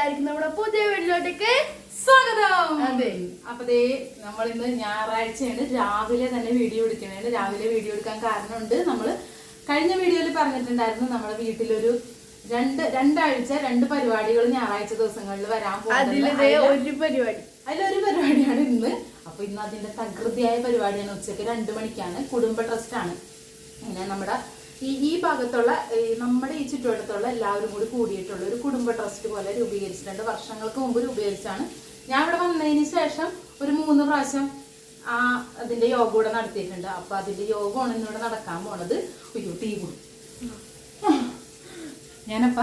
എല്ലാവർക്കും നമ്മുടെ പുതിയ വീട്ടിലോട്ടേക്ക് സ്വാഗതം. അതെ. അപ്പൊ ദേ നമ്മൾ ഇന്ന് ഞായറാഴ്ചയാണ്. രാവിലെ തന്നെ വീഡിയോ എടുക്കണേ രാവിലെ വീഡിയോ എടുക്കാൻ കാരണമുണ്ട്. നമ്മൾ കഴിഞ്ഞ വീഡിയോയിൽ പറഞ്ഞിട്ടുണ്ടായിരുന്നു നമ്മുടെ വീട്ടിലൊരു രണ്ട് രണ്ടാഴ്ച രണ്ട് പരിപാടികൾ ഞായറാഴ്ച ദിവസങ്ങളിൽ വരാൻ ഒരു പരിപാടി. അതിലൊരു പരിപാടിയാണ് ഇന്ന്. അപ്പൊ ഇന്ന് അതിന്റെ തകൃതിയായ പരിപാടിയാണ് ഉച്ചയ്ക്ക് രണ്ട് മണിക്കാണ്. കുടുംബ ട്രസ്റ്റ് ആണ് പിന്നെ നമ്മുടെ ഈ ഈ ഭാഗത്തുള്ള നമ്മുടെ ഈ ചുറ്റുവട്ടത്തുള്ള എല്ലാവരും കൂടി കൂടിയിട്ടുള്ള ഒരു കുടുംബ ട്രസ്റ്റ് പോലെ രൂപീകരിച്ചിട്ടുണ്ട്. വർഷങ്ങൾക്ക് മുമ്പ് രൂപീകരിച്ചാണ്. ഞാൻ ഇവിടെ വന്നതിന് ശേഷം ഒരു മൂന്ന് പ്രാവശ്യം ആ അതിന്റെ യോഗ കൂടെ നടത്തിയിട്ടുണ്ട്. അപ്പൊ അതിന്റെ യോഗമാണ് ഇന്നിവിടെ നടക്കാൻ പോണത്. അയ്യോ ടീ ഞാനപ്പ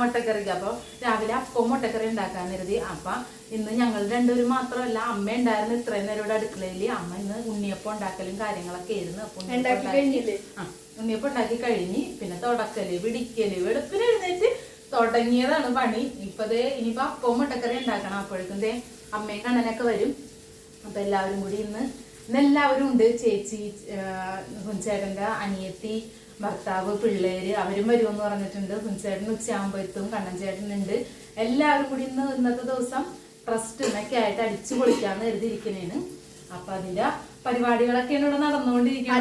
മുട്ടക്കറിക്ക് അപ്പൊ രാവിലെ അപ്പം മുട്ടക്കറി ഉണ്ടാക്കാൻ കരുതി. അപ്പൊ ഇന്ന് ഞങ്ങൾ രണ്ടുപേരും മാത്രമല്ല അമ്മ ഉണ്ടായിരുന്നു ഇത്രയും നേരം ഇവിടെ അടുക്കളയിൽ. അമ്മ ഇന്ന് ഉണ്ണിയപ്പം ഉണ്ടാക്കലും കാര്യങ്ങളൊക്കെ ആയിരുന്നു. അപ്പൊ ഉണ്ടാക്കി ഉണ്ണിയപ്പം ഉണ്ടാക്കി കഴിഞ്ഞ് പിന്നെ തുടക്കൽ പിടിക്കൽ വെളുപ്പിന് എഴുന്നേറ്റ് തുടങ്ങിയതാണ് പണി. ഇപ്പതേ ഇനിയിപ്പോ അപ്പം മുട്ടക്കറി ഉണ്ടാക്കണം അപ്പോഴേക്കും ദേ അമ്മയും കണ്ണനൊക്കെ വരും. അപ്പൊ എല്ലാവരും കൂടി ഇന്ന് ഇന്ന് എല്ലാവരും ഉണ്ട്. ചേച്ചി ചേട്ടന്റെ അനിയത്തി ഭർത്താവ് പിള്ളേര് അവരും വരുമെന്ന് പറഞ്ഞിട്ടുണ്ട്. കുഞ്ചേട്ടൻ ഉച്ചയാകുമ്പോഴത്തും എത്തും കണ്ണൻ ചേട്ടനുണ്ട് എല്ലാവരും കൂടി ഇന്ന് ഇന്നത്തെ ദിവസം ട്രസ്റ്റ് എന്നൊക്കെ ആയിട്ട് അടിച്ചു പൊളിക്കാന്ന് കരുതിയിരിക്കണേന് അപ്പൊ അതിന്റെ പരിപാടികളൊക്കെയാണ് ഇവിടെ നടന്നുകൊണ്ടിരിക്കുന്നത്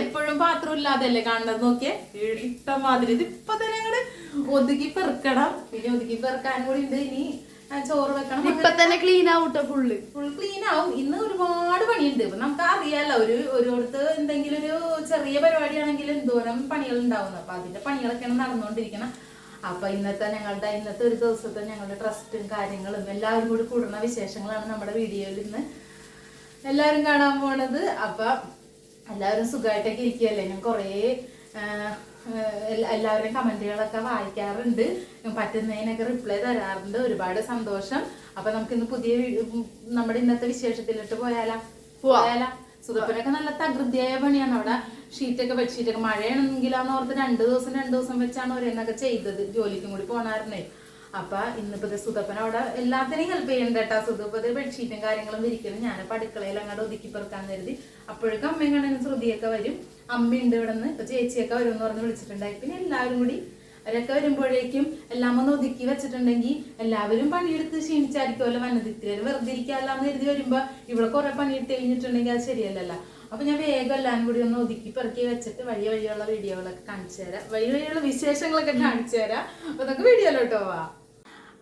എപ്പോഴും പാത്രം ഇല്ലാതെയല്ലേ കാണുന്നത്? നോക്കിയേ ഇഷ്ടമാതിരി. ഇത് ഇപ്പൊ തന്നെ ഒതുക്കി പെറുക്കണം. പിന്നെ ഒതുക്കി പെറുക്കാൻ കൂടി ഉണ്ട്. ഇനി ചോറ് വെക്കണം. ഇപ്പൊ തന്നെ ക്ലീൻ ആവട്ടെ ഫുള്ള് ഫുൾ ക്ലീൻ ആവും. ഇന്ന് ഒരുപാട് പണിയുണ്ട്. ഇപ്പൊ നമുക്ക് അറിയാലോ ഒരു ഒരിടത്ത് എന്തെങ്കിലും ഒരു ചെറിയ പരിപാടിയാണെങ്കിൽ എന്തോരം പണികൾ ഉണ്ടാവുന്നു അപ്പൊ അതിന്റെ പണികളൊക്കെയാണ് നടന്നുകൊണ്ടിരിക്കണം. അപ്പൊ ഇന്നത്തെ ഞങ്ങളുടെ ഇന്നത്തെ ഒരു ദിവസത്തെ ഞങ്ങളുടെ ട്രസ്റ്റും കാര്യങ്ങളും എല്ലാവരും കൂടി കൂടുന്ന വിശേഷങ്ങളാണ് നമ്മുടെ വീഡിയോയിൽ ഇന്ന്. എല്ലാവരും കാണാൻ പോണത്. അപ്പൊ എല്ലാവരും സുഖമായിട്ടൊക്കെ ഇരിക്കുകയല്ലേ? ഞാൻ കുറേ എല്ലാവരുടെയും കമന്റുകളൊക്കെ വായിക്കാറുണ്ട്. പറ്റുന്നതിനൊക്കെ റിപ്ലൈ തരാറുണ്ട്. ഒരുപാട് സന്തോഷം. അപ്പൊ നമുക്ക് ഇന്ന് പുതിയ നമ്മുടെ ഇന്നത്തെ വിശേഷത്തിലിട്ട് പോയാലാ. പോയാലാ? സുഖപ്പനൊക്കെ നല്ല തകൃതിയായ പണിയാണ് അവിടെ. ഷീറ്റൊക്കെ ബെഡ്ഷീറ്റൊക്കെ. മഴയാണെങ്കിലാന്ന് ഓർത്ത് രണ്ടു ദിവസം രണ്ടു ദിവസം വെച്ചാണ് ഓരോന്നൊക്കെ ചെയ്തത്. ജോലിക്കും കൂടി പോണായിരുന്നേ. അപ്പൊ ഇന്നിപ്പോ സുതപ്പൻ അവിടെ എല്ലാത്തിനെയും ഹെൽപ്പ് ചെയ്യണ്ട കേട്ടാ. സുതപ്പത് ബെഡ്ഷീറ്റും കാര്യങ്ങളും വിരിക്കണം ഞാൻ അടുക്കളയിൽ അങ്ങോട്ട് ഒതുക്കി പെറുക്കാൻ കരുതി. അപ്പോഴേക്കും അമ്മയും കണ്ണനും ശ്രുതിയൊക്കെ വരും. അമ്മയുണ്ട് ഇവിടെ നിന്ന് ഇപ്പൊ ചേച്ചിയൊക്കെ വരും എന്ന് പറഞ്ഞ് വിളിച്ചിട്ടുണ്ടായി. പിന്നെ എല്ലാവരും കൂടി അവരൊക്കെ വരുമ്പോഴേക്കും എല്ലാം ഒന്ന് ഒതുക്കി വെച്ചിട്ടുണ്ടെങ്കിൽ എല്ലാവരും പണിയെടുത്ത് ക്ഷീണിച്ചായിരിക്കുമല്ലോ വന്നത്? ഇത്തിരി വെറുതെ ഇരിക്കാമല്ലാന്ന് കരുതി വരുമ്പോ ഇവിടെ കുറെ പണിയെടുത്ത് കഴിഞ്ഞിട്ടുണ്ടെങ്കിൽ അത് ശരിയല്ലല്ലോ. അപ്പൊ ഞാൻ വേഗം എല്ലാം കൂടി ഒന്ന് ഒതുക്കി പെറുക്കി വെച്ചിട്ട് വഴി വഴിയുള്ള വീഡിയോകളൊക്കെ കാണിച്ചു തരാം. വഴി വഴിയുള്ള വിശേഷങ്ങളൊക്കെ കാണിച്ചു തരാം. അപ്പൊ നമുക്ക് വീഡിയോയിലോട്ട് പോവാ.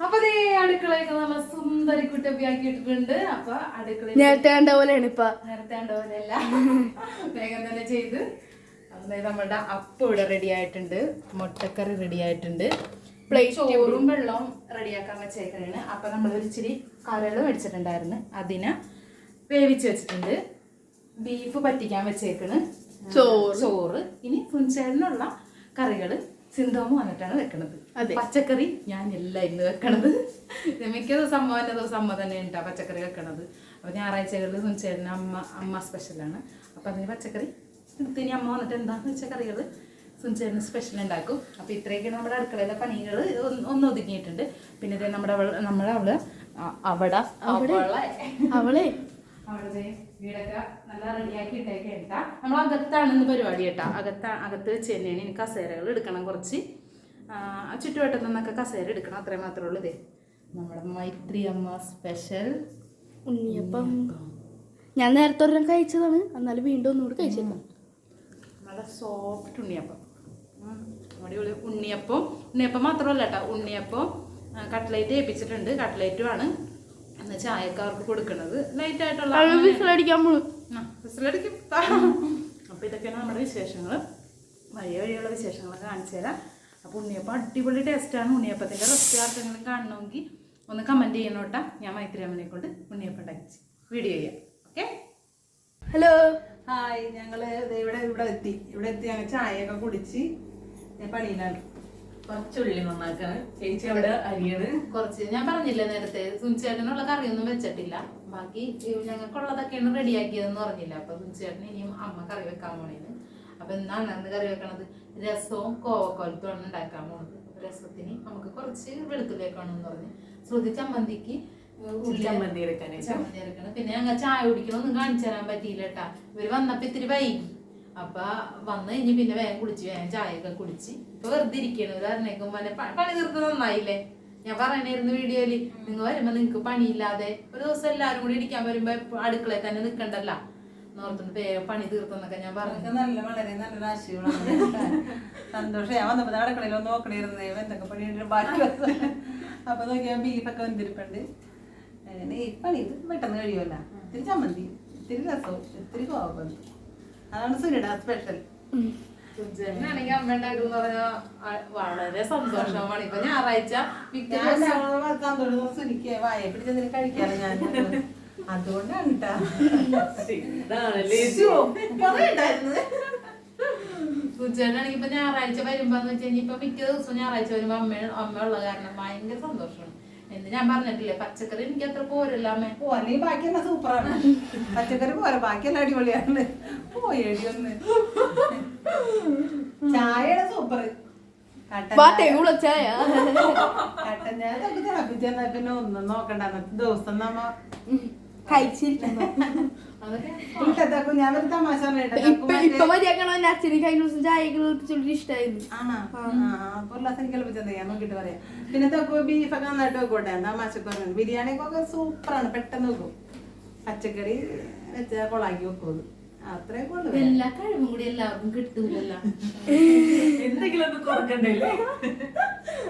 അപ്പൊ ദേ അടുക്കളയൊക്കെ നമ്മൾ സുന്ദരി കുട്ടപ്പിയാക്കി ഇട്ടിട്ടുണ്ട് അപ്പൊ അടുക്കള നേരത്തെ കണ്ട പോലെയാണ് ഇപ്പൊ. നേരത്തെ കണ്ടപോലെയല്ല വേഗം തന്നെ ചെയ്ത്. അതായത് നമ്മുടെ അപ്പം ഇവിടെ റെഡി ആയിട്ടുണ്ട്. മുട്ടക്കറി റെഡി ആയിട്ടുണ്ട്. ചോറും വെള്ളവും റെഡിയാക്കാൻ വെച്ചേക്കണേണ്. അപ്പൊ നമ്മൾ ഒരു ഇച്ചിരി കരൾ മേടിച്ചിട്ടുണ്ടായിരുന്നു. അതിനെ വേവിച്ച് വെച്ചിട്ടുണ്ട്. ബീഫ് പറ്റിക്കാൻ വെച്ചേക്കണ്. ചോറ്. ചോറ്. ഇനി കുഞ്ചേരനുള്ള കറികൾ. സിന്ധോമ് വന്നിട്ടാണ് വെക്കണത്. അതെ. പച്ചക്കറി ഞാൻ എല്ലാം ഇന്ന് വെക്കണത്. മിക്ക ദിവസം അമ്മ തന്നെ ദിവസം അമ്മ തന്നെ ഉണ്ടാ പച്ചക്കറി വെക്കണത്. അപ്പൊ ഞായറാഴ്ചകളിൽ കുഞ്ചേരന് അമ്മ അമ്മ സ്പെഷ്യലാണ് അപ്പൊ അതിന് പച്ചക്കറി എടുത്ത് ഇനി അമ്മ വന്നിട്ട് എന്താന്ന് വെച്ച കറികൾ സുഞ്ചേരന് സ്പെഷ്യൽ ഉണ്ടാക്കും. അപ്പൊ ഇത്രയൊക്കെയാണ് നമ്മുടെ അടുക്കളയിലെ പണികൾ ഒന്ന് ഒതുങ്ങിയിട്ടുണ്ട് പിന്നെ ഇതേ നമ്മുടെ അവൾ നമ്മുടെ അവൾ അവിടെ. അവളെ. അവളെ. അവിടെ ദേ. വീടൊക്കെ നല്ല റെഡിയാക്കി ഇട്ടേക്കെ കേട്ടാ നമ്മൾ അകത്താണ് ഇന്ന് പരിപാടി കേട്ടാ. അകത്ത അകത്ത് വെച്ച് തന്നെയാണ് ഇനി കസേരകൾ എടുക്കണം കുറച്ച്. ചുറ്റുവട്ടത്തു നിന്നൊക്കെ കസേര എടുക്കണം അത്രേ മാത്രമേ ഉള്ളൂ ഇതേ. നമ്മുടെ മൈത്രി അമ്മ സ്പെഷ്യൽ ഉണ്ണിയപ്പം. ഞാൻ നേരത്തെ ഒരെണ്ണം കഴിച്ചതാണ്. എന്നാലും വീണ്ടും ഒന്നുകൂടി കഴിച്ചിരുന്നു നല്ല സോഫ്റ്റ് ഉണ്ണിയപ്പം. അടിപൊളി ഉണ്ണിയപ്പം. ഉണ്ണിയപ്പം മാത്രമല്ല കേട്ടോ. ഉണ്ണിയപ്പം കട്ട്ലേറ്റ് ഏൽപ്പിച്ചിട്ടുണ്ട്. കട്ട്ലേറ്റും ആണ്. എന്ന് ചായക്ക് അവർക്ക് കൊടുക്കുന്നത് ലൈറ്റ് ആയിട്ടുള്ള വിസിലടിക്കും അപ്പൊ ഇതൊക്കെയാണ് നമ്മുടെ വിശേഷങ്ങൾ വഴിയ വഴിയുള്ള വിശേഷങ്ങളൊക്കെ കാണിച്ചു തരാം. അപ്പൊ ഉണ്ണിയപ്പം അടിപൊളി ആണ്. ഉണ്ണിയപ്പത്തിന്റെ റെസിപ്പി ആർക്കെങ്കിലും കാണണമെങ്കിൽ ഒന്ന് കമന്റ് ചെയ്യണോട്ടാ ഞാൻ മൈത്രിയമ്മനെ കൊണ്ട് ഉണ്ണിയപ്പം ഉണ്ടാക്കി വീഡിയോ ചെയ്യാം. ഓക്കെ ഹലോ ഹായ് ഞങ്ങൾ ഇവിടെ ഇവിടെ എത്തി. ഇവിടെ എത്തി. ഞങ്ങൾ ചായയൊക്കെ കുടിച്ച് ഞാൻ പണിയിലാണ്. കുറച്ചുള്ളി നന്നാക്കാണ്. ചേച്ചി അവിടെ അരിയാണ്. കുറച്ച് ഞാൻ പറഞ്ഞില്ലേ നേരത്തെ സുനിച്ചേട്ടനുള്ള കറിയൊന്നും വെച്ചിട്ടില്ല. ബാക്കി ഞങ്ങൾക്കുള്ളതൊക്കെയാണ് റെഡിയാക്കിയതെന്ന് പറഞ്ഞില്ല. അപ്പൊ സുനിച്ചേട്ടന് ഇനിയും അമ്മ കറി വെക്കാൻ പോണേന്ന്. അപ്പൊ എന്താണ് അന്ന് കറി വെക്കണത്? രസവും കോവക്കോലത്തുമാണ് ഉണ്ടാക്കാൻ പോണത്. രസത്തിന് നമുക്ക് കുറച്ച് വെളുത്തുള്ളി വെക്കണമെന്ന് പറഞ്ഞ്. ശ്രുതി ചമ്മന്തിക്ക് ചമ്മന്തി എടുക്കണം. പിന്നെ ഞങ്ങൾ ചായ കുടിക്കണമൊന്നും കാണിച്ചു തരാൻ പറ്റിയില്ല കേട്ടാ. ഇവർ വന്നപ്പോ ഇത്തിരി വൈകി. അപ്പൊ വന്ന് കഴിഞ്ഞ് പിന്നെ വേഗം കുളിച്ച് വേഗം ചായയൊക്കെ കുടിച്ച്. ഇപ്പൊ വെറുതെ ഇരിക്കണു. ഒരു പിന്നെ പ- പണി തീർത്ത് നന്നായില്ലേ? ഞാൻ പറയണായിരുന്നു വീഡിയോയിൽ. നിങ്ങൾ വരുമ്പോ നിങ്ങക്ക് പണിയില്ലാതെ ഒരു ദിവസം എല്ലാരും കൂടി ഇരിക്കാൻ വരുമ്പോ അടുക്കളയിൽ തന്നെ നിക്കണ്ടല്ല. നോർത്തുണ്ട് വേഗം പണി തീർത്തെന്നൊക്കെ ഞാൻ പറഞ്ഞു. നല്ല വളരെ നല്ലൊരു ആശയമാണ്. സന്തോഷം. ഞാൻ വന്നപ്പോ അടുക്കളയിൽ നോക്കണിരുന്നേ എന്തൊക്കെ പണിയുണ്ട് ബാക്കി. അപ്പൊ നോക്കിയാൽ ബീഫൊക്കെ വന്നിരിപ്പുണ്ട്. ഈ പണി പെട്ടെന്ന് കഴിയുമല്ല ഇത്തിരി ചമ്മന്തി ഇത്തിരി രസവും ഇത്തിരി കോപം അതാണ് സുനിട സ്പെഷ്യൽ അമ്മ ഉണ്ടാക്കുന്ന വളരെ സന്തോഷമാണ്. ഇപ്പൊ ഞായറാഴ്ച സുനിക്ക് വായ പിടിച്ചതിന് കഴിക്കാറ് ഞാൻ. അതുകൊണ്ടാണ് കേട്ടാ കുഞ്ചേട്ടനാണെങ്കിൽ ഇപ്പൊ ഞായറാഴ്ച വരുമ്പോന്ന് വെച്ച് കഴിഞ്ഞാൽ ഇപ്പൊ മിക്ക ദിവസവും ഞായറാഴ്ച വരുമ്പോ അമ്മ അമ്മ ഉള്ള കാരണം ഭയങ്കര സന്തോഷമാണ്. എന്ന് ഞാൻ പറഞ്ഞിട്ടില്ലേ? പച്ചക്കറി എനിക്ക് അത്ര പോരല്ല അമ്മ. ഓ അല്ലെങ്കിൽ ബാക്കിയെല്ലാം സൂപ്പറാണ്. പച്ചക്കറി പോരാ ബാക്കിയെല്ലാം അടിപൊളിയാണ്. ഓ ഒന്ന്. ചായയുടെ സൂപ്പർ ചായ. കട്ടൻ ചായ തൊക്കെ തിളപ്പിച്ചെന്നാ പിന്നെ ഒന്നും നോക്കണ്ട. അന്നത്തെ ദിവസം നമ്മ കഴിച്ചിരിക്കുന്നു ഞാൻ ഒരു തമാശ പറഞ്ഞിട്ട് ഇപ്പൊ ഇപ്പൊ മതിയാക്കണോ എന്റെ അച്ഛന് കഴിഞ്ഞ ദിവസം ചായക്ക് കുറിച്ചുള്ള ഇഷ്ടമായിരുന്നു ആണോ? അപ്പൊ ഉല്ലാസം എനിക്ക് ഞാൻ നോക്കിട്ട് പറയാം. പിന്നെ തൊക്കെ ബീഫൊക്കെ നന്നായിട്ട് വെക്കോട്ടെ? തമാശക്ക് പറഞ്ഞു ബിരിയാണി ഒക്കെ സൂപ്പറാണ്. പെട്ടെന്ന് വെക്കും. പച്ചക്കറി വെച്ചാൽ കൊളാക്കി വെക്കും അത് അത്രേ കൊള്ളു എല്ലാ കഴിവും കൂടി എല്ലാവർക്കും കിട്ടൂലല്ലോ. എന്തെങ്കിലും ഒന്ന് കൊടുക്കണ്ടേ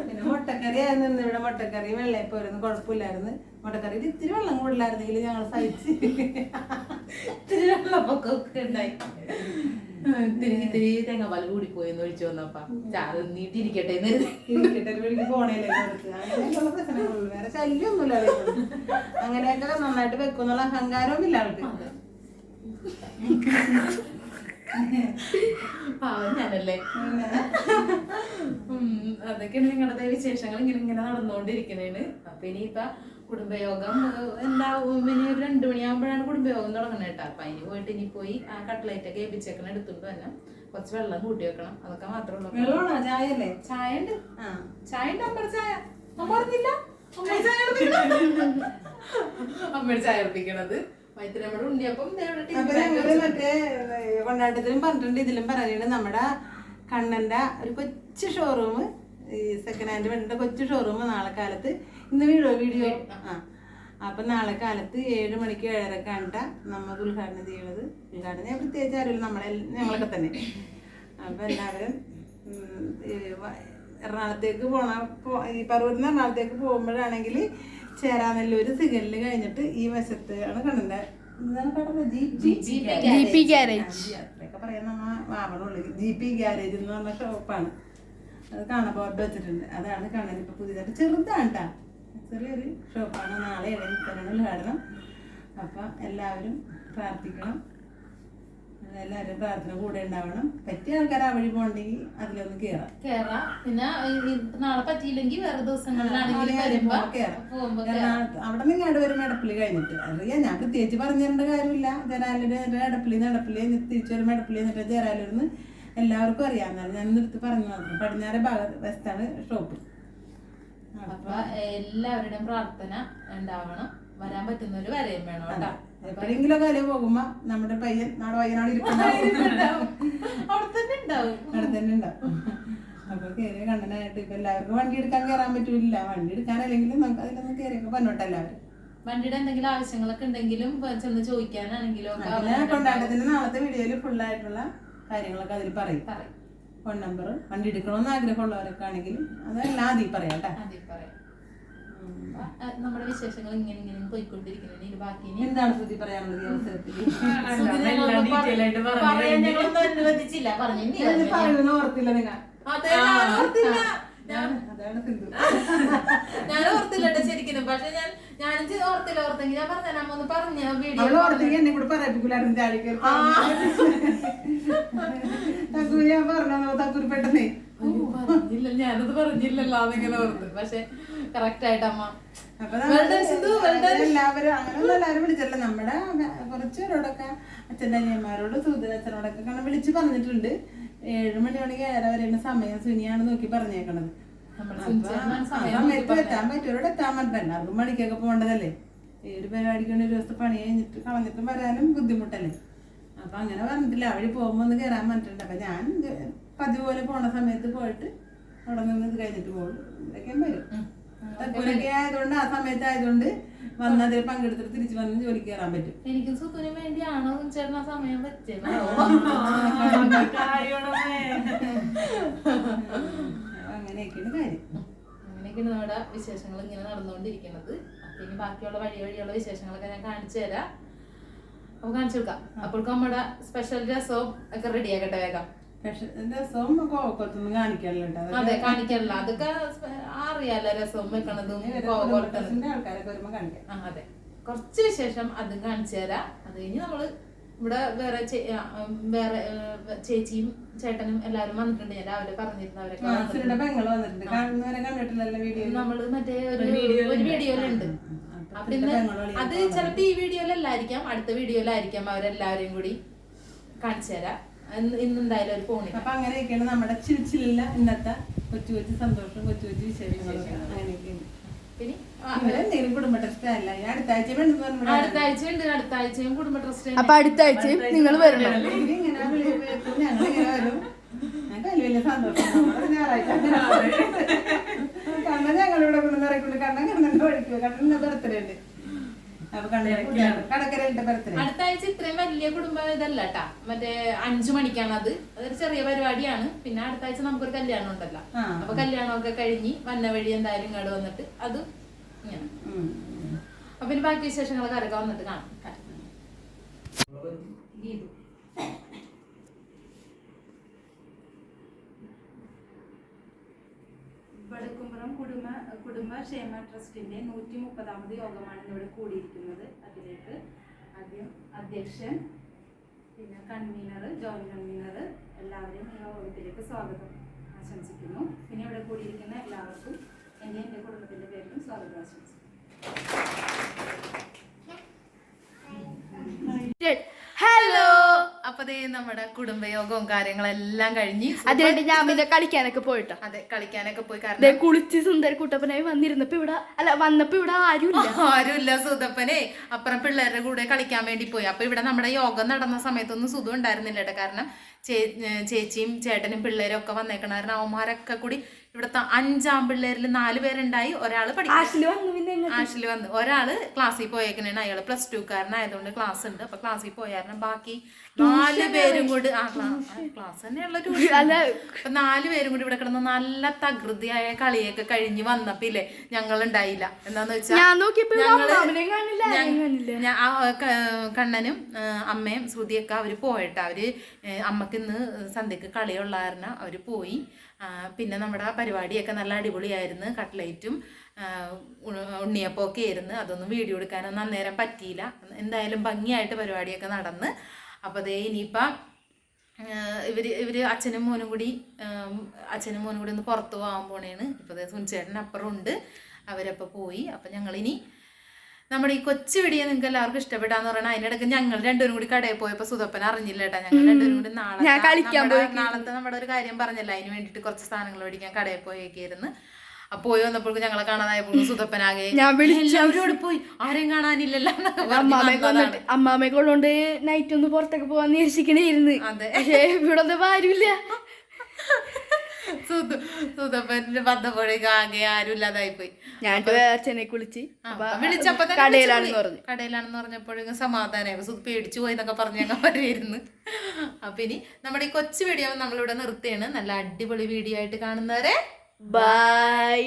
പിന്നെ മുട്ടക്കറി ആയിരുന്നു ഇവിടെ മുട്ടക്കറി വെള്ളയപ്പോയിരുന്നു കുഴപ്പമില്ലായിരുന്നു. മുട്ടക്കറിയിൽ ഇത്തിരി വെള്ളം കൂടുതലായിരുന്നെങ്കിൽ ഞങ്ങൾ സഹിച്ച്. ഇത്തിരി വെള്ളപ്പൊക്കമൊക്കെ ഉണ്ടായി ഇത്തിരി ഇത്തിരി തേങ്ങാപ്പാൽ കൂടി പോയി എന്ന് ഒഴിച്ചു വന്നപ്പ. ചാറ് നീട്ടിരിക്കട്ടെ എന്ന് പോണേലേ വേറെ ശല്യൊന്നുമില്ല. അങ്ങനെയൊക്കെ നന്നായിട്ട് വെക്കുന്നുള്ള അഹങ്കാരവും ഇല്ല അവൾക്ക് പാവം ഞാനല്ലേ. അതൊക്കെയാണ് നിങ്ങളുടെ വിശേഷങ്ങൾ. ഇങ്ങനെ ഇങ്ങനെ നടന്നുകൊണ്ടിരിക്കണേണ് അപ്പൊ ഇനിയിപ്പൊ കുടുംബയോഗം എന്താ ഇനി ഒരു രണ്ടു മണിയാകുമ്പോഴാണ് കുടുംബയോഗം തുടങ്ങണത് കേട്ടോ. അപ്പൊ അതിന് പോയിട്ട് ഇനി പോയി ആ കട്ട്ലൈറ്റ് ഒക്കെ ഏൽപ്പിച്ചേക്കണ എടുത്തുകൊണ്ട് തന്നെ കുറച്ച് വെള്ളം കൂട്ടി വെക്കണം. അതൊക്കെ മാത്രമേ ഉള്ളൂ. വെള്ളമാണോ? ചായ അല്ലേ ചായ ഉണ്ട് ചായ ഉണ്ട് അമ്മ ചായ. അമ്മ പറഞ്ഞില്ല. അമ്മയുടെ ചായ അർപ്പിക്കണത്. മറ്റേ കൊണ്ടാട്ടത്തിലും പറഞ്ഞിട്ടുണ്ട് ഇതിലും പറഞ്ഞിട്ടുണ്ട്. നമ്മുടെ കണ്ണന്റെ ഒരു കൊച്ചു ഷോറൂം ഈ സെക്കൻഡ് ഹാൻഡ് വേണ്ട കൊച്ചു ഷോറൂം നാളെ കാലത്ത്. ഇന്ന് വീഡിയോ വീഡിയോ ആ. അപ്പൊ നാളെ കാലത്ത് ഏഴ് മണിക്ക് ഏഴര കണ്ട നമ്മൾ ഉദ്ഘാടനം ചെയ്യുന്നത്? ഉദ്ഘാടനം ഞാൻ പ്രത്യേകിച്ച് അറിയില്ല നമ്മളെ ഞങ്ങളൊക്കെ തന്നെ. അപ്പൊ എല്ലാവരും എറണാകുളത്തേക്ക് പോണ ഈ പറവൂരിൽ നിന്ന് എറണാകുളത്തേക്ക് പോകുമ്പോഴാണെങ്കിൽ ചേരാനെല്ലൂര് സിഗ്നലിൽ കഴിഞ്ഞിട്ട് ഈ വശത്ത് ആണ് കണ്ടത് G P G P G P garage അത്രയൊക്കെ പറയാൻ നമ്മ വാവണുള്ളൂ. ജി പി ഗ്യാരേജ് എന്ന് പറഞ്ഞ ഷോപ്പാണ് അത് കാണാൻ വെച്ചിട്ടുണ്ട്. അതാണ് കണ്ണൻ ഇപ്പൊ പുതിയതായിട്ട് ചെറുതാണ് കേട്ടോ ചെറിയൊരു ഷോപ്പാണ് നാളെ ഇടയിൽ ഉദ്ഘാടനം. അപ്പൊ എല്ലാവരും പ്രാർത്ഥിക്കണം. എല്ലാവരും പ്രാർത്ഥന കൂടെ ഉണ്ടാവണം. പറ്റിയ ആൾക്കാർ ആ വഴി പോകണ്ടെങ്കിൽ അതിലൊന്ന് കയറാം കേറാം. പിന്നെ ഈ- ഈ നാളെ പറ്റിയില്ലെങ്കിൽ വേറെ ദിവസങ്ങളിലാണെങ്കിൽ അവിടെ നിന്ന് നിങ്ങാണ്ട് വരും എടപ്പള്ളി കഴിഞ്ഞിട്ട്. അറിയാം ഞാൻ പ്രത്യേകിച്ച് പറഞ്ഞു തരേണ്ട കാര്യമില്ല ജനാലിന്റെ എടപ്പള്ളി എടപ്പള്ളി കഴിഞ്ഞിട്ട് തിരിച്ചു വരും എടപ്പള്ളി എന്നിട്ട് ജനാലിരുന്ന് എല്ലാവർക്കും അറിയാം. എന്നാലും ഞാൻ നിർത്തി പറഞ്ഞു മാത്രം. പടിഞ്ഞാറ് ഭാഗത്ത് വെസ്റ്റാണ് ഷോപ്പ്. അപ്പൊ എല്ലാവരുടെയും പ്രാർത്ഥന ഉണ്ടാവണം. വരാൻ പറ്റുന്നവര് വരെയും വേണം കേട്ടോ. എപ്പോഴെങ്കിലും കാര്യം പോകുമ്പോ നമ്മുടെ പയ്യൻ നാളെ വയ്യനാട് ഇരിക്കുന്നുണ്ടാവും അവിടെ തന്നെ ഉണ്ടാവും. അവിടെ തന്നെ ഉണ്ടാവും. അപ്പൊ കയറി കണ്ണനായിട്ട് ഇപ്പൊ എല്ലാവർക്കും വണ്ടി എടുക്കാൻ കയറാൻ പറ്റൂല വണ്ടി എടുക്കാൻ അല്ലെങ്കിൽ നമുക്ക് അതിലൊന്നും കയറിയൊക്കെ പറഞ്ഞോട്ടെ എല്ലാവരും. വണ്ടിയുടെ എന്തെങ്കിലും ആവശ്യങ്ങളൊക്കെ ഉണ്ടെങ്കിലും ചെന്ന് ചോദിക്കാനാണെങ്കിലും കൊണ്ടാട്ടത്തിന്റെ നാളത്തെ വീഡിയോയിൽ ഫുള്ളായിട്ടുള്ള കാര്യങ്ങളൊക്കെ അതിൽ പറയും. പറയും. ഫോൺ നമ്പർ വണ്ടി എടുക്കണമെന്ന് ആഗ്രഹമുള്ളവരൊക്കെ ആണെങ്കിൽ അതെല്ലാം അതിൽ പറയാം. കേട്ടോ നമ്മുടെ വിശേഷങ്ങൾ ഇങ്ങനെ ഇങ്ങനെ പോയിക്കൊണ്ടിരിക്കുന്നുണ്ട്. ബാക്കി ഇനി എന്താണ് ശ്രുതി പറയാനുള്ളത് ഈ അവസരത്തിൽ പറയാൻ പറഞ്ഞു. ഓർത്തില്ല നിങ്ങൾ ഞാൻ ഓർത്തില്ല ഞാൻ അതാണ് ഞാൻ ശരിക്കും പക്ഷെ ഞാൻ ഞാൻ ഓർത്തില്ല ഓർത്തെങ്കിൽ ഞാൻ പറഞ്ഞ അമ്മ ഒന്ന് പറഞ്ഞ വീഡിയോ അവൾ ഓർത്തേക്ക് എന്നെ കൂടെ പറയിപ്പിക്കൂലായിരുന്നു ചാടിക്കൽ തക്കൂരി ഞാൻ പറഞ്ഞോ തക്കൂരി പെട്ടെന്നേ. പറഞ്ഞില്ല. ഞാനത് പറഞ്ഞില്ലല്ലോ അതിങ്ങനെ ഓർത്ത്. പക്ഷെ കറക്റ്റ് ആയിട്ട് അമ്മ. എല്ലാവരും അങ്ങനെയൊന്നും എല്ലാവരും വിളിച്ചല്ല. നമ്മുടെ കുറച്ചുപേരോടൊക്കെ അച്ഛന്റെ അനിയന്മാരോട് സൂതനച്ഛനോടൊക്കെ വിളിച്ച് പറഞ്ഞിട്ടുണ്ട്. ഏഴ് മണി മണിക്ക് ഏഴര വരെയാണ് സമയം സുനിയാണ് നോക്കി പറഞ്ഞേക്കണത്. സമയത്ത് എത്താൻ പറ്റിയവരോട് എത്താൻ പറ്റില്ല എല്ലാവർക്കും മണിക്കൊക്കെ പോകേണ്ടതല്ലേ? ഏഴ് പരിപാടിക്ക് വേണ്ടി ഒരു ദിവസത്തെ പണി കഴിഞ്ഞിട്ട് കളഞ്ഞിട്ടും വരാനും ബുദ്ധിമുട്ടല്ലേ? അപ്പൊ അങ്ങനെ പറഞ്ഞിട്ടില്ല. അവർ പോകുമ്പോ ഒന്ന് കയറാൻ പറഞ്ഞിട്ടുണ്ട്. അപ്പൊ ഞാൻ പതിവ് പോലെ പോണ സമയത്ത് പോയിട്ട് അവിടെ നിന്ന് ഇത് കഴിഞ്ഞിട്ട് പോകും. ഇതൊക്കെ വരും. തക്കൂരൊക്കെ ആയതുകൊണ്ട് ആ സമയത്ത് ആയതുകൊണ്ട് വന്ന് അതിൽ പങ്കെടുത്തിട്ട് തിരിച്ചു വന്ന് ജോലിക്ക് കയറാൻ പറ്റും. എനിക്ക് സുഖിന് വേണ്ടിയാണോ ചേർന്ന സമയം വെച്ചത് അങ്ങനെയൊക്കെയാണ് കാര്യം. അങ്ങനെയൊക്കെയാണ് നമ്മുടെ വിശേഷങ്ങൾ ഇങ്ങനെ നടന്നുകൊണ്ടിരിക്കുന്നത്. അപ്പൊ ഇനി ബാക്കിയുള്ള വഴി വഴിയുള്ള വിശേഷങ്ങളൊക്കെ ഞാൻ കാണിച്ചു തരാം. അപ്പൊ കാണിച്ചു കൊടുക്കാം. അപ്പോഴേക്കും നമ്മുടെ സ്പെഷ്യൽ രസവും ഒക്കെ റെഡി ആക്കട്ടെ വേഗം. രസവും കോവക്കത്തൊന്നും കാണിക്കാറില്ല അതെ കാണിക്കാറില്ല അതൊക്കെ സ്പെ- അറിയാലോ രസവും വെക്കണതും കോവ പുറത്തതും ആൾക്കാരൊക്കെ വരുമ്പോ കാണിക്കാം. അതെ. കുറച്ച് വിശേഷം അതും കാണിച്ചു തരാം. അത് കഴിഞ്ഞ് നമ്മൾ ഇവിടെ വേറെ വേറെ ചേച്ചിയും ചേട്ടനും എല്ലാരും വന്നിട്ടുണ്ട്. ഞാൻ രാവിലെ പറഞ്ഞിരുന്നവരൊക്കെ നമ്മൾ മറ്റേ ഒരു വീഡിയോ വീഡിയോയിലുണ്ട് അത് ചിലപ്പോ ഈ വീഡിയോയിലല്ലായിരിക്കാം അടുത്ത വീഡിയോയിലായിരിക്കാം അവരെല്ലാവരെയും കൂടി കാണിച്ചു തരാം. ഇന്ന് ഇന്ന് എന്തായാലും ഒരു അപ്പൊ അങ്ങനെയൊക്കെയാണ് നമ്മുടെ ചിരിച്ചില്ല ഇന്നത്തെ കൊച്ചു കൊച്ചു സന്തോഷം കൊച്ചു കൊച്ചു വിശേഷങ്ങളും അങ്ങനെയൊക്കെയാണ്. പിന്നെ അടുത്ത ആഴ്ച അടുത്ത ആഴ്ച ഉണ്ട് അടുത്ത ആഴ്ചയും കുടുംബ ട്രസ്റ്റ് അപ്പൊ അടുത്ത ആഴ്ചയും നിങ്ങൾ വരണം. കണ്ണൻ ഞങ്ങളിവിടെ കൊണ്ടുവന്ന് ഇറക്കിക്കൊണ്ട് കണ്ണൻ കണ്ണന്റെ വഴിക്കുക കണ്ണന്റെ ബർത്ത്ഡേ ഉണ്ട് അപ്പൊ കണ്ണൻ കടക്കരയുടെ ബർത്ത്ഡേ അടുത്ത ആഴ്ച ഇത്രയും വലിയ കുടുംബം ഇതല്ല കേട്ടാ. മറ്റേ അഞ്ചു മണിക്കാണ് അത്. അതൊരു ചെറിയ പരിപാടിയാണ്. പിന്നെ അടുത്ത ആഴ്ച നമുക്കൊരു കല്യാണം ഉണ്ടല്ലോ. അപ്പൊ കല്യാണമൊക്കെ കഴിഞ്ഞ് വന്ന വഴി എന്തായാലും ഇങ്ങോട്ട് വന്നിട്ട് അത് ഇങ്ങനെ. അപ്പൊ പിന്നെ ബാക്കി വിശേഷങ്ങളൊക്കെ ആരൊക്കെ വന്നിട്ട് കാണാം. വടക്കുംപുറം കുടുംബ കുടുംബക്ഷേമ ട്രസ്റ്റിന്റെ നൂറ്റി മുപ്പതാമത് യോഗമാണ് ഇവിടെ കൂടിയിരിക്കുന്നത്. അതിലേക്ക് ആദ്യം അധ്യക്ഷൻ പിന്നെ കൺവീനർ ജോയിന്റ് കൺവീനർ എല്ലാവരെയും ഈ യോഗത്തിലേക്ക് സ്വാഗതം ആശംസിക്കുന്നു. പിന്നെ ഇവിടെ കൂടിയിരിക്കുന്ന എല്ലാവർക്കും എന്റെ എന്റെ കുടുംബത്തിന്റെ പേരിലും സ്വാഗതം ആശംസിക്കുന്നു ഹലോ ദേ നമ്മുടെ കുടുംബയോഗവും കാര്യങ്ങളെല്ലാം കഴിഞ്ഞ് അതുകൊണ്ട് ഞാൻ പിന്നെ കളിക്കാനൊക്കെ പോയിട്ടോ. അതെ കളിക്കാനൊക്കെ പോയി. കാരണം കുളിച്ച് സുന്ദര കുട്ടപ്പനായി വന്നിരുന്നപ്പോ ഇവിടെ അല്ല വന്നപ്പോ ഇവിടെ ആരും ആരുമില്ല സുതപ്പനെ അപ്പുറം പിള്ളേരുടെ കൂടെ കളിക്കാൻ വേണ്ടി പോയി. അപ്പൊ ഇവിടെ നമ്മുടെ യോഗം നടന്ന സമയത്തൊന്നും സുഖം ഉണ്ടായിരുന്നില്ല കേട്ടോ കാരണം ചേച്ചിയും ചേട്ടനും പിള്ളേരും ഒക്കെ വന്നേക്കണ കാരണം അവന്മാരൊക്കെ കൂടി ഇവിടുത്തെ അഞ്ചാം പിള്ളേരിൽ നാല് പേരുണ്ടായി ഒരാൾ പഠിക്കും ആഷിൽ വന്നു ഒരാൾ ക്ലാസ്സിൽ പോയേക്കണേണ് അയാൾ പ്ലസ് ടു കാരനായതുകൊണ്ട് ക്ലാസ് ഉണ്ട് അപ്പൊ ക്ലാസ്സിൽ പോയാരണം ബാക്കി നാല് പേരും കൂടി ആ ക്ലാസ് തന്നെയുള്ള ട്യൂഷൻ. അപ്പൊ നാല് പേരും കൂടി ഇവിടെ കിടന്ന് നല്ല തകൃതിയായ കളിയൊക്കെ കഴിഞ്ഞ് വന്നപ്പോ ഇല്ലേ ഞങ്ങൾ ഉണ്ടായില്ല എന്താന്ന് വെച്ചാൽ കണ്ണനും അമ്മയും ശ്രുതിയൊക്കെ അവർ പോയിട്ട് അവർ അമ്മയ്ക്ക് ഇന്ന് സന്ധ്യക്ക് കളിയുള്ള കാരണം അവർ പോയി. പിന്നെ നമ്മുടെ ആ പരിപാടിയൊക്കെ നല്ല അടിപൊളിയായിരുന്നു കട്ട്ലേറ്റും ഉണ്ണിയപ്പമൊക്കെ ആയിരുന്നു. അതൊന്നും വീഡിയോ എടുക്കാനൊന്നും അന്നേരം പറ്റിയില്ല. എന്തായാലും ഭംഗിയായിട്ട് പരിപാടിയൊക്കെ നടന്ന്. അപ്പോൾ ദേ ഇനിയിപ്പം ഇവർ ഇവർ അച്ഛനും മോനും കൂടി അച്ഛനും മോനും കൂടി ഒന്ന് പുറത്ത് പോകാൻ പോണേണ്. ഇപ്പോൾ അപ്പുറം ഉണ്ട്. അവരപ്പോൾ പോയി. അപ്പം ഞങ്ങളിനി നമ്മുടെ ഈ കൊച്ചു വീഡിയോ നിങ്ങൾക്ക് എല്ലാവർക്കും ഇഷ്ടപ്പെട്ടാന്ന് പറയണ അതിനിടയ്ക്ക് ഞങ്ങൾ രണ്ടുപേരും കൂടി കടയിൽ പോയപ്പോ സുതപ്പൻ അറിഞ്ഞില്ല കേട്ടാ. ഞങ്ങൾ രണ്ടുപേരും കൂടി നാളെ നാളത്തെ നമ്മുടെ ഒരു കാര്യം പറഞ്ഞല്ല. അതിന് വേണ്ടിട്ട് കുറച്ച് സാധനങ്ങൾ മേടിക്കാൻ കടയിൽ പോയേക്കായിരുന്നു അപ്പൊ പോയി വന്നപ്പോഴും ഞങ്ങളെ കാണാതായപ്പോൾ സുതപ്പനാകെ. എല്ലാവരോട് പോയി. ആരെയും കാണാനില്ലല്ലോ അമ്മാമ്മയൊക്കെ ഉള്ളോണ്ട് നൈറ്റ് ഒന്ന് പുറത്തൊക്കെ പോവാൻ ഇരുന്ന് അതെ. പക്ഷേ ഇവിടെ ഒന്നും ആരുമില്ല. സുധു സുധപ്പന്റെ വന്നപ്പോഴേക്കും ആകെ ആരും ഇല്ലാതായി പോയി ഞാൻ അച്ഛനെ കുളിച്ച് വിളിച്ചപ്പോ കടയിലാണെന്ന് പറഞ്ഞു. കടയിലാണെന്ന് പറഞ്ഞപ്പോഴേക്കും സമാധാനമായി സുധു പേടിച്ചു പോയി എന്നൊക്കെ പറഞ്ഞു ഞങ്ങൾ പറയുന്നു അപ്പൊ ഇനി നമ്മുടെ ഈ കൊച്ചു വീഡിയോ നമ്മളിവിടെ നിർത്തിയാണ് നല്ല അടിപൊളി വീഡിയോ ആയിട്ട് കാണുന്നവരെ ബൈ